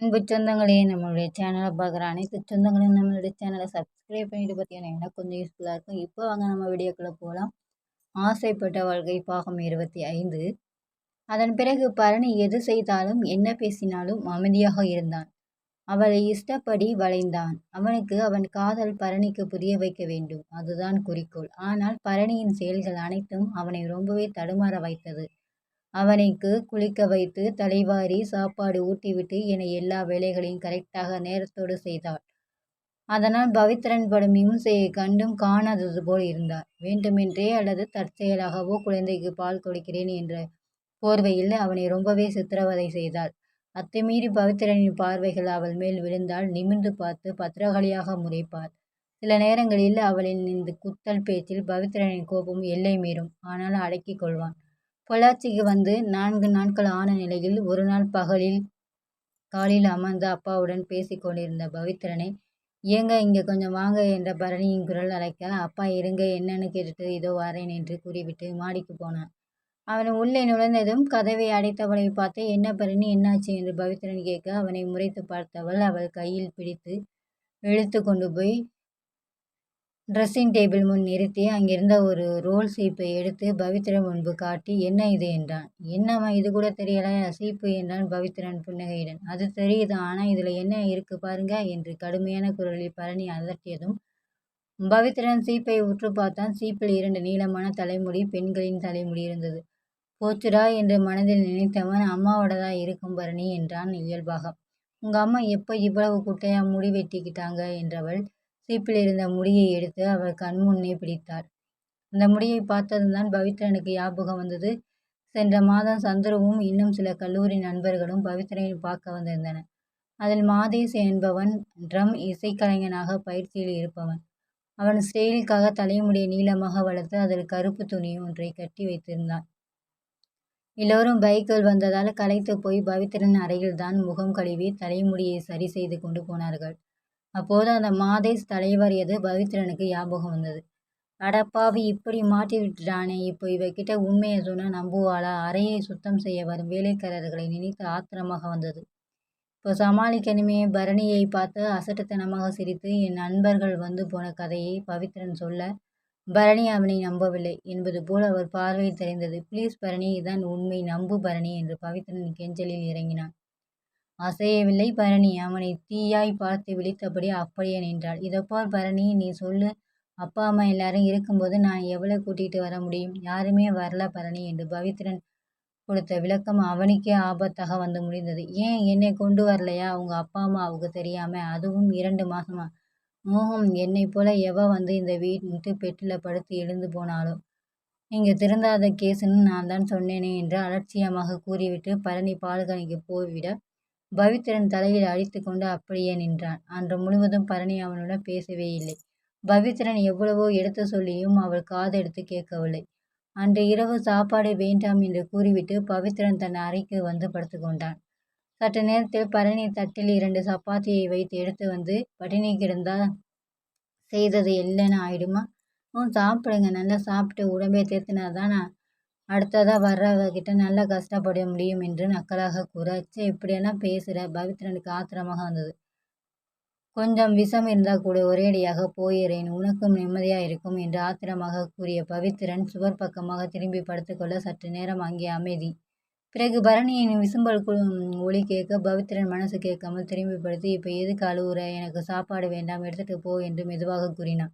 அன்பு சொந்தங்களே நம்மளுடைய சேனலை பார்க்குற அனைத்து சொந்தங்களையும் நம்மளுடைய சேனலை சப்ஸ்கிரைப் பண்ணிட்டு பார்த்தீங்கன்னா எனக்கு கொஞ்சம் யூஸ்ஃபுல்லாக இருக்கும். இப்போ வாங்க நம்ம வீடியோக்குள்ளே போகலாம் ஆசைப்பட்ட வாழ்க்கை பாகம் இருபத்தி ஐந்து அதன் பிறகு பரணி எது செய்தாலும் என்ன பேசினாலும் அமைதியாக இருந்தான். அவளை இஷ்டப்படி வளைந்தான். அவனுக்கு அவன் காதல் பரணிக்கு புரிய வைக்க வேண்டும். அதுதான் குறிக்கோள். ஆனால் பரணியின் செயல்கள் அனைத்தும் அவனை ரொம்பவே தடுமாற வைத்தது. அவனுக்கு குளிக்க வைத்து தலைவாரி சாப்பாடு ஊட்டிவிட்டு என எல்லா வேலைகளையும் கரெக்டாக நேரத்தோடு செய்தாள். அதனால் பவித்ரன் படும் இம்சையை கண்டும் காணாதது போல் இருந்தார். வேண்டுமென்றே அல்லது தற்செயலாகவோ குழந்தைக்கு பால் கொடுக்கிறேன் என்ற போர்வையில் அவனை ரொம்பவே சித்திரவதை செய்தாள். அத்துமீறி பவித்ரனின் பார்வைகள் அவள் மேல் விழுந்தால் நிமிர்ந்து பார்த்து பத்திரகாளியாக முறைப்பார். சில நேரங்களில் அவளின் இந்த குத்தல் பேச்சில் பவித்ரனின் கோபம் எல்லை மீறும். ஆனால் அடக்கிக் கொள்வான். பொள்ளாச்சிக்கு வந்து நான்கு நாட்கள் ஆன நிலையில் ஒரு நாள் பகலில் காலில் அமர்ந்து அப்பாவுடன் பேசிக் கொண்டிருந்த பவித்ரனை ஏங்க இங்கே கொஞ்சம் வாங்க என்ற பரணியின் குரல் அழைக்க அப்பா இருங்க என்னன்னு கேட்டுட்டு இதோ வரேன் என்று கூறிவிட்டு மாடிக்கு போனான். அவன் உள்ளே நுழைந்ததும் கதவை அடைத்தவளை பார்த்து என்ன பரணி என்னாச்சு? என்று பவித்ரன் கேட்க அவனை முறைத்து பார்த்தவள் அவள் கையில் பிடித்து இழுத்து கொண்டு போய் ட்ரெஸ்ஸிங் டேபிள் முன் நிறுத்தி அங்கிருந்த ஒரு ரோல் சீப்பை எடுத்து பவித்ரன் முன்பு காட்டி என்ன இது? என்றான். என்னம்மா இது கூட தெரியல. சீப்பு என்றான் பவித்ரன் புன்னகையுடன். அது தெரியுது. ஆனால் இதில் என்ன இருக்கு பாருங்க என்று கடுமையான குரலில் பரணி அதட்டியதும் பவித்ரன் சீப்பை உற்று பார்த்தான். சீப்பில் இரண்டு நீளமான தலைமுடி பெண்களின் தலைமுடி இருந்தது. போச்சுடா என்று மனதில் நினைத்தவன் அம்மாவோடதா இருக்கும் பரணி என்றான் இயல்பாக. உங்கள் அம்மா எப்போ இவ்வளவு குட்டையாக முடி வெட்டிக்கிட்டாங்க? என்றவள் சீப்பில் இருந்த முடியை எடுத்து அவர் கண் முன்னே பிடித்தார். அந்த முடியை பார்த்ததுதான் பவித்ரனுக்கு ஞாபகம் வந்தது. சென்ற மாதம் சந்துருவும் இன்னும் சில கல்லூரி நண்பர்களும் பவித்ரனை பார்க்க வந்திருந்தனர் அதில் மாதேஷ் என்பவன் ட்ரம் இசைக்கலைஞனாக பயிற்சியில் இருப்பவன். அவன் ஸ்டைலுக்காக தலைமுடியை நீளமாக வளர்த்து அதில் கருப்பு துணி ஒன்றை கட்டி வைத்திருந்தான். எல்லோரும் பைக்கில் வந்ததால் களைத்து போய் பவித்ரன் அறையில்தான் முகம் கழுவி தலைமுடியை சரி செய்து கொண்டு போனார்கள். அப்போது அந்த மாதேஷ் தலைவரியது பவித்ரனுக்கு ஞாபகம் வந்தது. அடப்பாவி இப்படி மாட்டி விட்டுட்டானே. இப்போ இவகிட்ட உண்மையை சொன்னால் நம்புவாளா? அறையை சுத்தம் செய்ய வரும் வேலைக்காரர்களை நினைத்து ஆத்திரமாக வந்தது. இப்போ சமாளிக்கணுமே பரணியை பார்த்து அசட்டுத்தனமாக சிரித்து என் நண்பர்கள் வந்து போன கதையை பவித்ரன் சொல்ல பரணி அவனை நம்பவில்லை என்பது போல் அவர் பார்வையில் தெரிந்தது. ப்ளீஸ் பரணி இதுதான் உண்மை. நம்பு பரணி என்று பவித்ரன் கெஞ்சலில் இறங்கினான். அசையவில்லை பரணி. அவனை தீயாய் பார்த்து விழித்தபடி அப்படியே நின்றாள். இதப்பார் பரணி நீ சொல்லு. அப்பா அம்மா எல்லாரும் இருக்கும்போது நான் எவ்வளோ கூட்டிகிட்டு வர முடியும்? யாருமே வரல பரணி என்று பவித்ரன் கொடுத்த விளக்கம் அவனுக்கே ஆபத்தாக வந்து முடிந்தது. ஏன் என்னை கொண்டு வரலையா? அவங்க அப்பா அம்மாவுக்கு தெரியாம? அதுவும் இரண்டு மாசமா? மோகம் என்னை போல எவ வந்து இந்த வீட்டு பெட்டில் படுத்து எழுந்து போனாலோ நீங்க திருந்தாத கேஸுன்னு நான் தான் சொன்னேனே என்று அலட்சியமாக கூறிவிட்டு பழனி பால்கனிக்கு போய்விட பவித்ரன் தலையில் அடித்து கொண்டு அப்படியே நின்றான். அன்று முழுவதும் பரணி அவனுடன் பேசவே இல்லை. பவித்ரன் எவ்வளவோ எடுத்து சொல்லியும் அவள் காதெடுத்து கேட்கவில்லை. அன்று இரவு சாப்பாடு வேண்டாம் என்று கூறிவிட்டு பவித்ரன் தன் அறைக்கு வந்து படுத்துக்கொண்டான். சற்று நேரத்தில் பரணி தட்டில் இரண்டு சப்பாத்தியை வைத்து எடுத்து வந்து பட்டினி கிடந்தா செய்தது இல்லைன்னு ஆயிடுமா? ம் சாப்பிடுங்க. நல்லா சாப்பிட்டு உடம்பே தேத்தினா தேத்தினாதான்? அடுத்ததாக வர்றவகிட்ட நல்லா கஷ்டப்பட முடியும் என்று நக்கலாக கூற ச்சே இப்படியெல்லாம் பேசுகிற பவித்ரனுக்கு ஆத்திரமாக வந்தது. கொஞ்சம் விஷம் இருந்தால் கூட ஒரேடியாக போயிறேன். உனக்கும் நிம்மதியாக இருக்கும் என்று ஆத்திரமாக கூறிய பவித்ரன் சுவர் பக்கமாக திரும்பி படுத்துக்கொள்ள சற்று நேரம் அங்கே அமைதி. பிறகு பரணியின் விசும்பல் ஒளி கேட்க பவித்ரன் மனசு கேட்காமல் திரும்பி படுத்து இப்போ எதுக்கு அழுவுற? எனக்கு சாப்பாடு வேண்டாம். எடுத்துட்டு போ என்று மெதுவாக கூறினான்.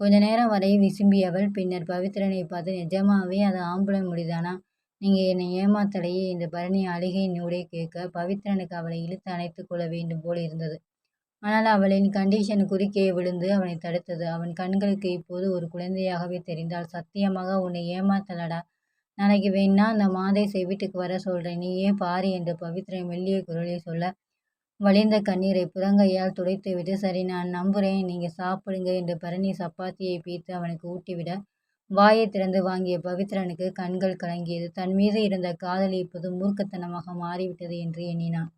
கொஞ்ச நேரம் வரை விசும்பியவள் பின்னர் பவித்ரனை பார்த்து நிஜமாவே அது ஆம்பளை முடிதானா? நீங்கள் என்னை ஏமாத்தலையே. இந்த பரணி அழுகையின் ஊடே கேட்க பவித்ரனுக்கு அவளை இழுத்து அணைத்து கொள்ள வேண்டும் போல் இருந்தது. ஆனால் அவளின் கண்டிஷன் குறுக்கே விழுந்து அவனை தடுத்தது. அவன் கண்களுக்கு இப்போது ஒரு குழந்தையாகவே தெரிந்தால் சத்தியமாக உன்னை ஏமாத்தலடா? நாளைக்கு வேணா அந்த மாதேசை வீட்டுக்கு வர சொல்கிறேன் நீயே பாரு என்று பவித்ரன் மெல்லிய குரலில் சொல்ல வழிந்த கண்ணீரை புதங்கையால் துடைத்துவிட்டு சரி நான் நம்புறேன். நீங்க சாப்பிடுங்க என்று பரணி சப்பாத்தியை பீத்து அவனுக்கு ஊட்டிவிட வாயை திறந்து வாங்கிய பவித்ரனுக்கு கண்கள் கலங்கியது. தன் மீது இருந்த காதல் இப்போது மூர்க்கத்தனமாக மாறிவிட்டது என்று எண்ணினான்.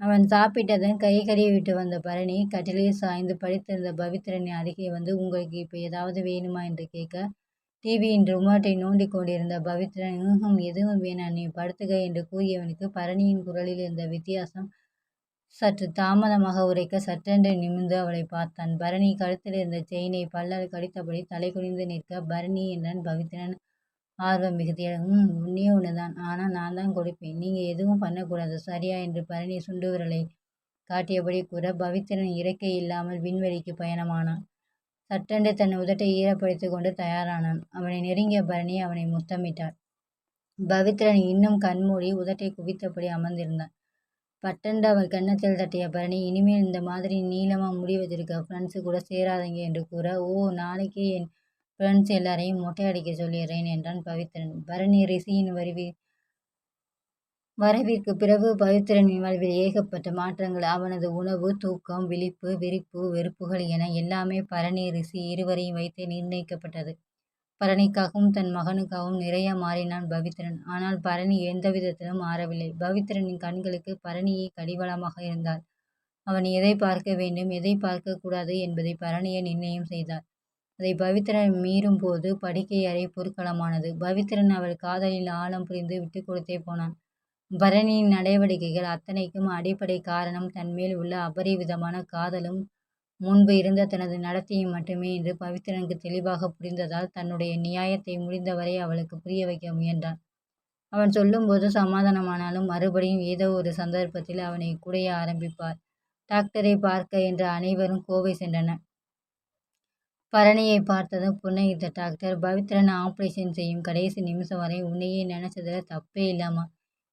அவன் சாப்பிட்டதும் கை கறியை விட்டு வந்த பரணி கட்டிலில் சாய்ந்து படித்திருந்த பவித்ரனின் அருகே வந்து உங்களுக்கு இப்போ ஏதாவது வேணுமா? என்று கேட்க டிவியின் ரிமோட்டை நோண்டி கொண்டிருந்த பவித்ரன் எதுவும் வேணாம். நீ படுத்துக என்று கூறியவனுக்கு பரணியின் குரலில் இருந்த வித்தியாசம் சற்று தாமதமாக உரைக்க சட்டென்று நிமிர்ந்து அவளை பார்த்தான். பரணி கழுத்தில் இருந்த செயினை பல்லால் கடித்தபடி தலை குனிந்து நிற்க, பரணி என்றான் பவித்ரன் ஆர்வம் மிகுதியாக. ம் ஒன்னே ஒண்ணுதான். ஆனா நான்தான் கொடுப்பேன். நீங்க எதுவும் பண்ணக்கூடாது. சரியா? என்று பரணி சுண்டு விரலை காட்டியபடி கூற, பவித்ரன் இறக்கை இல்லாமல் விண்வெளிக்கு பயணமானான். சட்டென்று தன் உதட்டை ஈரப்படுத்திக் கொண்டு தயாரானான். அவனை நெருங்கிய பரணி அவனை முத்தமிட்டாள். பவித்ரன் இன்னும் கண்மூடி உதட்டை குவித்தபடி அமர்ந்திருந்தான். பட்டென்று அவள் கன்னத்தில் தட்டிய பரணி, இனிமேல் இந்த மாதிரி நீளமாக முடி வச்சிருக்க ஃப்ரெண்ட்ஸு கூட சேராதீங்க என்று கூற, ஓ நாளைக்கே என் ஃப்ரெண்ட்ஸ் எல்லாரையும் மொட்டை அடிக்க சொல்லிடுறேன் என்றான் பவித்ரன். பரணி ரிஷியின் வருவி வரவிற்கு பிறகு பவித்திரனின் வாழ்வில் ஏகப்பட்ட மாற்றங்கள். அவனது உணவு, தூக்கம், விழிப்பு, விரிப்பு, வெறுப்புகள் என எல்லாமே பரணி, ரிஷி இருவரையும் வைத்தே நிர்ணயிக்கப்பட்டது. பரணிக்காகவும் தன் மகனுக்காகவும் நிறைய மாறினான் பவித்ரன். ஆனால் பரணி எந்தவிதத்திலும் மாறவில்லை. பவித்ரனின் கண்களுக்கு பரணியே கடிவாளமாக இருந்தாள். அவன் எதை பார்க்க வேண்டும், எதை பார்க்கக் கூடாது என்பதை பரணியே நிர்ணயம் செய்தாள். அதை பவித்ரன் மீறும்போது படுக்கை அறை போர்க்களமானது. பவித்ரன் அவள் காதலில் ஆழம் புரிந்து விட்டுக்கொடுத்தே போனான். பரணியின் நடவடிக்கைகள் அத்தனைக்கும் அடிப்படை காரணம் தன்மேல் உள்ள அபரிவிதமான காதலும் முன்பு இருந்த தனது நடத்தையும் மட்டுமே இன்று பவித்ரனுக்கு தெளிவாக புரிந்ததால் தன்னுடைய நியாயத்தை முடிந்தவரை அவளுக்கு புரிய வைக்க முயன்றான். அவன் சொல்லும்போது சமாதானமானாலும் மறுபடியும் ஏதோ ஒரு சந்தர்ப்பத்தில் அவனை குடைய ஆரம்பிப்பார். டாக்டரை பார்க்க என்ற அனைவரும் கோவை சென்றனர். பரணியை பார்த்ததும் புன்னகித்த டாக்டர், பவித்ரன் ஆப்ரேஷன் செய்யும் கடைசி நிமிஷம் வரை உன்னையே நினைச்சதுல தப்பே இல்லாமா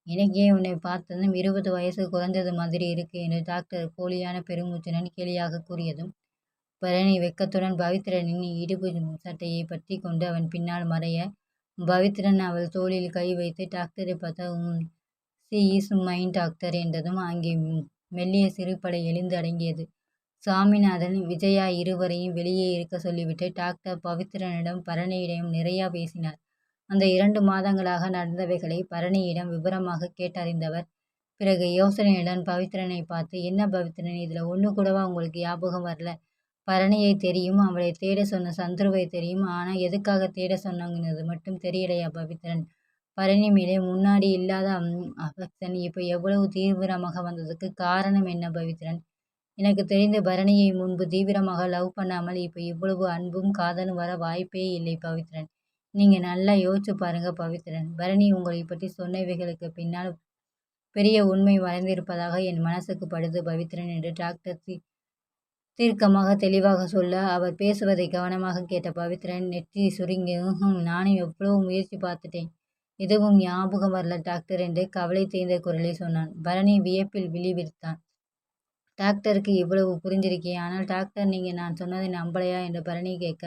எனக்கே உன்னை பார்த்ததும் இருபது வயசு குறைந்தது மாதிரி இருக்கு என்று டாக்டர் போலியான பெருமூச்சுடன் கேலியாக கூறியதும், பரணி வெக்கத்துடன் பவித்ரனின் இடுப்பு சட்டையை பற்றி கொண்டு அவன் பின்னால் மறைய, பவித்ரன் அவள் தோளில் கை வைத்து டாக்டரை பார்த்த உம் சி இஸ் மைன் டாக்டர் என்றதும் அங்கே மெல்லிய சிறுபடை எழுந்து அடங்கியது. சாமிநாதன், விஜயா இருவரையும் வெளியே இருக்க சொல்லிவிட்டு டாக்டர் பவித்ரனிடம் பரணியிடம் நிறையா பேசினார். அந்த இரண்டு மாதங்களாக நடந்தவைகளை பரணியிடம் விபரமாக கேட்டறிந்தவர், பிறகு யோசனையுடன் பவித்ரனை பார்த்து, என்ன பவித்ரன் இதில் ஒன்று கூடவா உங்களுக்கு ஞாபகம் வரல? பரணியை தெரியும், அவளை தேட சொன்ன சந்துருவை தெரியும். ஆனால் எதுக்காக தேட சொன்னாங்கிறது மட்டும் தெரியலையா பவித்ரன்? பரணி மேலே முன்னாடி இல்லாத அஃபெக்ஷன் இப்போ எவ்வளவு தீவிரமாக வந்ததுக்கு காரணம் என்ன பவித்ரன்? எனக்கு தெரிந்த பரணியை முன்பு தீவிரமாக லவ் பண்ணாமல் இப்போ இவ்வளவு அன்பும் காதலும் வர வாய்ப்பே இல்லை பவித்ரன். நீங்கள் நல்லா யோசிச்சு பாருங்க பவித்ரன். பரணி உங்களை பற்றி சொன்னவைகளுக்கு பின்னால் பெரிய உண்மை மறைந்திருப்பதாக என் மனசுக்கு படுது பவித்ரன் என்று டாக்டர் தி தீர்க்கமாக தெளிவாக சொல்ல, அவர் பேசுவதை கவனமாக கேட்ட பவித்ரன் நெற்றி சுருங்கி, நானும் எவ்வளவு முயற்சி பார்த்துட்டேன். எதுவும் ஞாபகம் வரல டாக்டர் என்று கவலை தேய்ந்த குரலில் சொன்னான். பரணி வியப்பில் விழிவிரித்தான் டாக்டருக்கு இவ்வளவு புரிஞ்சிருக்கேன் ஆனால் டாக்டர் நீங்கள் நான் சொன்னதை நம்பலையா என்று பரணி கேட்க,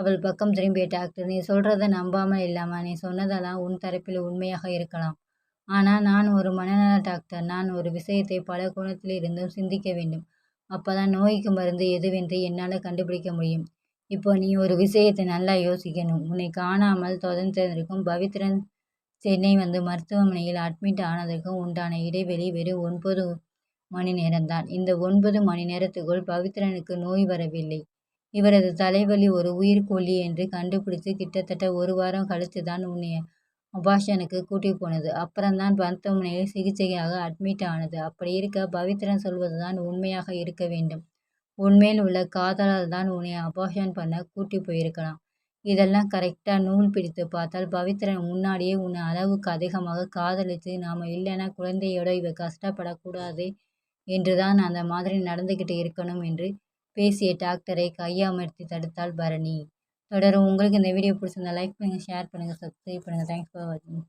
அவள் பக்கம் திரும்பிய டாக்டர், நீ சொல்றத நம்பாமல் இல்லாம, நீ சொன்னதெல்லாம் உன் தரப்பில் உண்மையாக இருக்கலாம். ஆனால் நான் ஒரு மனநல டாக்டர். நான் ஒரு விஷயத்தை பல கோணத்தில் இருந்தும் சிந்திக்க வேண்டும். அப்போதான் நோய்க்கு மருந்து எதுவென்று என்னால் கண்டுபிடிக்க முடியும். இப்போ நீ ஒரு விஷயத்தை நல்லா யோசிக்கணும். உன்னை காணாமல் தொடர்ந்திருக்கும் பவித்ரன் சென்னை வந்து மருத்துவமனையில் அட்மிட் ஆனதற்கும் உண்டான இடைவெளி வெறும் ஒன்பது மணி நேரம்தான். இந்த ஒன்பது மணி நேரத்துக்குள் பவித்ரனுக்கு நோய் வரவில்லை. இவரது தலைவலி ஒரு உயிர்க்கொல்லி என்று கண்டுபிடித்து கிட்டத்தட்ட ஒரு வாரம் கழிச்சுதான் உன்னை அபாஷனுக்கு கூட்டி போனது. அப்புறம்தான் மருத்துவமனையில் சிகிச்சைக்காக அட்மிட் ஆனது. அப்படி இருக்க பவித்ரன் சொல்வதுதான் உண்மையாக இருக்க வேண்டும். உண்மையில் உள்ள காதலால் தான் உன்னை அபாஷன் பண்ண கூட்டி போயிருக்கலாம். இதெல்லாம் கரெக்டாக நூல் பிடித்து பார்த்தால் பவித்ரன் முன்னாடியே உன்னை அளவுக்கு அதிகமாக காதலிச்சு நாம் இல்லைன்னா குழந்தையோட இவ கஷ்டப்படக்கூடாது என்றுதான் அந்த மாதிரி நடந்துக்கிட்டு இருக்கணும் என்று பேசிய டாக்டரை கையமர்த்தி தடுத்தாள் பரணி. தொடரும். உங்களுக்கு இந்த வீடியோ பிடிச்சிருந்தா லைக் பண்ணுங்கள் ஷேர் பண்ணுங்கள் சப்ஸ்கிரைப் பண்ணுங்கள் தேங்க்ஸ் ஃபார் வாட்சிங்